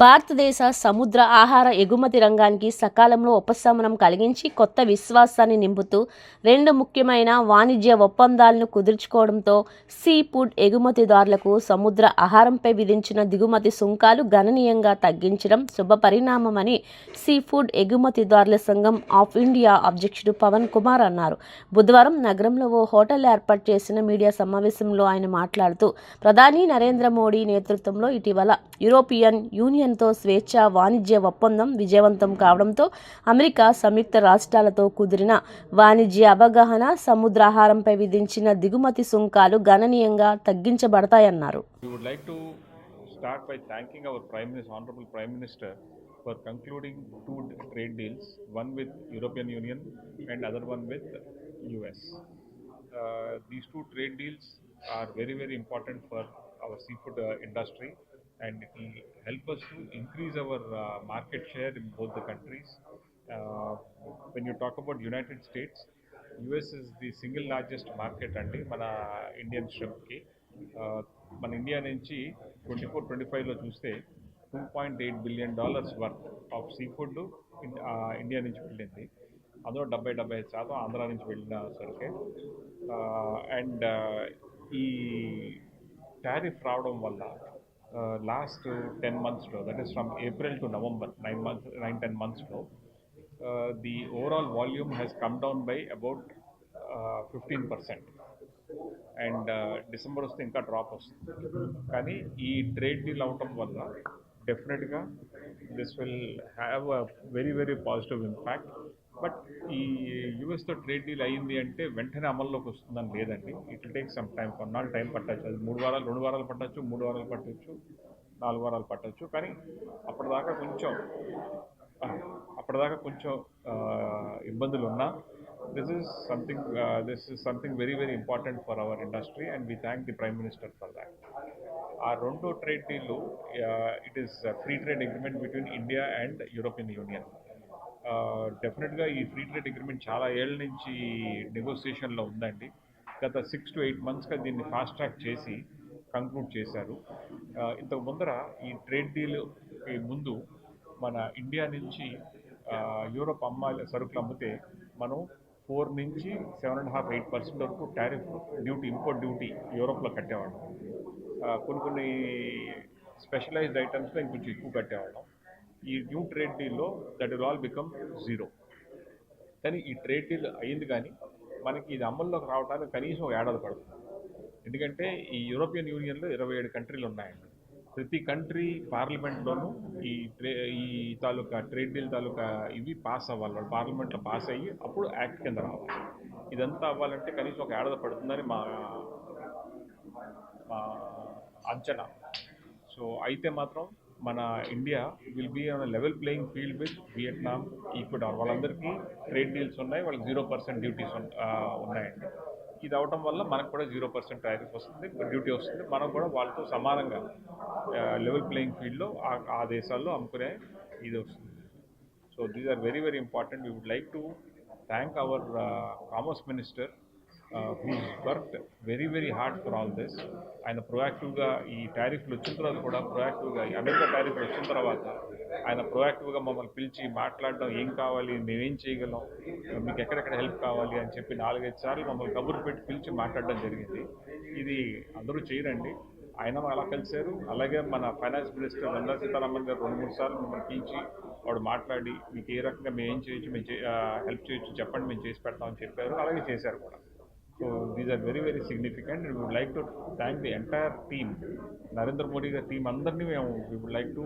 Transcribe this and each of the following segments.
భారతదేశ సముద్ర ఆహార ఎగుమతి రంగానికి సకాలంలో ఉపశమనం కలిగించి కొత్త విశ్వాసాన్ని నింపుతూ రెండు ముఖ్యమైన వాణిజ్య ఒప్పందాలను కుదుర్చుకోవడంతో సీ ఫుడ్ ఎగుమతిదారులకు సముద్ర ఆహారంపై విధించిన దిగుమతి సుంకాలు గణనీయంగా తగ్గించడం శుభపరిణామమని సీ ఫుడ్ ఎగుమతిదారుల సంఘం ఆఫ్ ఇండియా అధ్యక్షుడు పవన్ కుమార్ అన్నారు. బుధవారం నగరంలో ఓ హోటల్ ఏర్పాటు చేసిన మీడియా సమావేశంలో ఆయన మాట్లాడుతూ ప్రధాని నరేంద్ర మోడీ నేతృత్వంలో ఇటీవల యూరోపియన్ యూనియన్ యూనియన్తో స్వేచ్ఛ వాణిజ్య ఒప్పందం విజయవంతం కావడంతో అమెరికా సంయుక్త రాష్ట్రాలతో కుదిరిన వాణిజ్య అవగాహన సముద్రాహారంపై విధించిన దిగుమతి సుంకాలు గణనీయంగా తగ్గించబడతాయన్నారు start by thanking our Prime Minister, Honorable Prime Minister, for concluding two trade deals, one with European Union and other one with US. Uh, these two trade deals are very very important for our seafood uh, industry, and it will help us to increase our uh, market share in both the countries. Uh, when you talk about United States, US is the single largest market అండి మన Indian షిప్కి మన India నుంచి twenty four twenty ఫైవ్లో చూస్తే two point eight billion dollars worth of sea food India నుంచి వెళ్ళింది అందులో డెబ్బై డెబ్బై ఐదు శాతం ఆంధ్ర నుంచి వెళ్ళిన సరుకే అండ్ ఈ టారిఫ్ రావడం వల్ల లాస్ట్ టెన్ మంత్స్లో that is from April to November nine months nine ten మంత్స్లో the overall volume has come down by about fifteen percent and December వస్తే ఇంకా డ్రాప్ వస్తుంది. కానీ ఈ ట్రేడ్ డీల్ అవటం వల్ల డెఫినెట్గా this will have a very very positive impact but ఈ యుఎస్తో ట్రేడ్ డీల్ అయ్యింది అంటే వెంటనే అమల్లోకి వస్తుందని లేదండి. ఇట్ టేక్ సమ్ టైం కొన్నాళ్ళు టైం పట్టచ్చు. అది మూడు వారాలు రెండు వారాలు పట్టచ్చు మూడు వారాలు పట్టచ్చు నాలుగు వారాలు పట్టచ్చు. కానీ అప్పటిదాకా కొంచెం అప్పటిదాకా కొంచెం ఇబ్బందులు ఉన్నా this is something this is something very very important for our industry and we thank the prime minister for that ఆ రెండు trade deal it is free trade agreement between India and European Union డెఫినెట్గా ఈ free trade agreement చాలా ఏళ్ళ నుంచి నెగోసియేషన్లో ఉందండి. గత six to eight మంత్స్గా దీన్ని ఫాస్ట్ ట్రాక్ చేసి కంక్లూడ్ చేశారు. ఇంతకు ముందర ఈ ట్రేడ్ డీల్ ముందు మన ఇండియా నుంచి యూరోప్ అమ్మాలి సరుకులు అమ్మితే మనం ఫోర్ నుంచి seven and half eight percent వరకు టారిఫ్ డ్యూటీ ఇంపోర్ట్ డ్యూటీ యూరోప్లో కట్టేవాళ్ళం. కొన్ని కొన్ని స్పెషలైజ్డ్ ఐటమ్స్లో ఇంకొంచెం ఎక్కువ కట్టేవాళ్ళం. ఈ new trade డీల్లో that will all become zero కానీ ఈ ట్రేడ్ డీల్ అయింది కానీ మనకి ఇది అమల్లోకి రావడానికి కనీసం ఒక ఏడాది పడుతుంది. ఎందుకంటే ఈ యూరోపియన్ యూనియన్లో ఇరవై ఏడు కంట్రీలు ఉన్నాయండి. ప్రతి కంట్రీ పార్లమెంట్లోనూ ఈ ట్రే ఈ తాలూకా ట్రేడ్ డీల్ తాలూకా ఇవి పాస్ అవ్వాలి. వాళ్ళు పార్లమెంట్లో పాస్ అయ్యి అప్పుడు యాక్ట్ కింద రావాలి. ఇదంతా అవ్వాలంటే కనీసం ఒక ఏడాది పడుతుందని మా మా అంచనా. సో అయితే మాత్రం మన India will be on level playing field with Vietnam Ecuador వాళ్ళందరికీ ట్రేడ్ డీల్స్ ఉన్నాయి వాళ్ళకి జీరో పర్సెంట్ డ్యూటీస్ ఉన్నాయండి. ఇది అవటం వల్ల మనకు కూడా జీరో పర్సెంట్ ట్యారిఫ్ వస్తుంది డ్యూటీ వస్తుంది. మనం కూడా వాళ్ళతో సమానంగా లెవెల్ ప్లేయింగ్ ఫీల్డ్లో ఆ దేశాల్లో అమ్ముకునే ఇది వస్తుంది. So these are very very important we would like to thank our commerce minister who worked very very hard for all this ఆయన ప్రొయాక్టివ్గా ఈ టారిఫ్లు వచ్చిన తర్వాత కూడా ప్రొయాక్టివ్గా ఈ అమెరికా టారిఫ్లు వచ్చిన తర్వాత ఆయన ప్రొయాక్టివ్గా మమ్మల్ని పిలిచి మాట్లాడడం ఏం కావాలి మేమేం చేయగలం మీకు ఎక్కడెక్కడ హెల్ప్ కావాలి అని చెప్పి నాలుగైదు సార్లు మమ్మల్ని కబుర్లు పెట్టి పిలిచి మాట్లాడడం జరిగింది. ఇది అందరూ చేయరండి. ఆయన అలా కలిశారు. అలాగే మన ఫైనాన్స్ మినిస్టర్ నిర్మలా సీతారామన్ గారు రెండు మూడు సార్లు మిమ్మల్ని పిలిచి వాడు మాట్లాడి మీకు ఏ రకంగా మేము ఏం చేయొచ్చు మేము హెల్ప్ చేయొచ్చు చెప్పండి మేము చేసి పెడతామని చెప్పారు. అలాగే చేశారు కూడా. So these are very very significant we would like to thank the entire team Narendra Modi గారి టీం అందరినీ మేము వీ వుడ్ లైక్ టు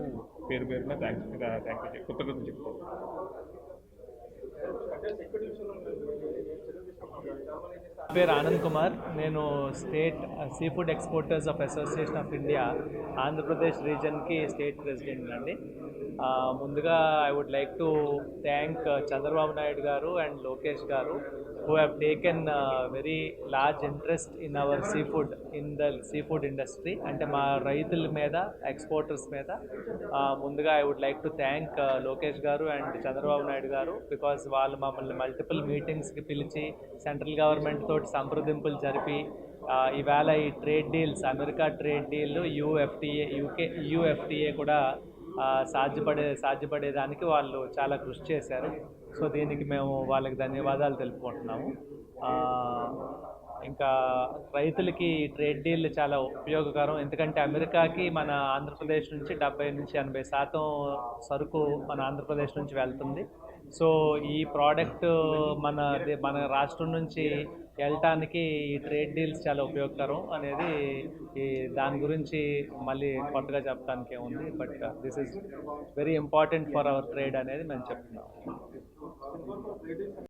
పేరు పేరున థ్యాంక్స్ థ్యాంక్ యూ కృతజ్ఞతలు చెప్పుకోవాలి నా పేరు ఆనంద్ కుమార్. నేను state sea food exporters of association of India Andhra Pradesh రీజన్కి state president అండి. ముందుగా I would like to thank Chandrababu Naidu గారు అండ్ లోకేష్ గారు who have taken very large interest in our sea food in the sea food industry అంటే మా రైతుల మీద exporters మీద. ముందుగా I would like to thank Lokesh గారు అండ్ చంద్రబాబు నాయుడు గారు బికాస్ వాళ్ళు మమ్మల్ని మల్టిపుల్ మీటింగ్స్కి పిలిచి సెంట్రల్ గవర్నమెంట్ తోటి సంప్రదింపులు జరిపి ఆ, ఈవేళ ఈ trade deals America trade deal UFTA UK UFTA కూడా సాధ్యపడే సాధ్యపడేదానికి వాళ్ళు చాలా కృషి చేశారు. సో దీనికి మేము వాళ్ళకి ధన్యవాదాలు తెలుపుకుంటున్నాము. ఇంకా రైతులకి ట్రేడ్ డీల్ చాలా ఉపయోగకరం. ఎందుకంటే అమెరికాకి మన ఆంధ్రప్రదేశ్ నుంచి డెబ్బై నుంచి ఎనభై శాతం సరుకు మన ఆంధ్రప్రదేశ్ నుంచి వెళ్తుంది. సో ఈ ప్రోడక్ట్ మన మన రాష్ట్రం నుంచి వెళ్ళటానికి ఈ ట్రేడ్ డీల్స్ చాలా ఉపయోగకరం అనేది ఈ దాని గురించి మళ్ళీ కొత్తగా చెప్పడానికి ఉంది but this is very important for our trade అనేది మేము చెప్తున్నాం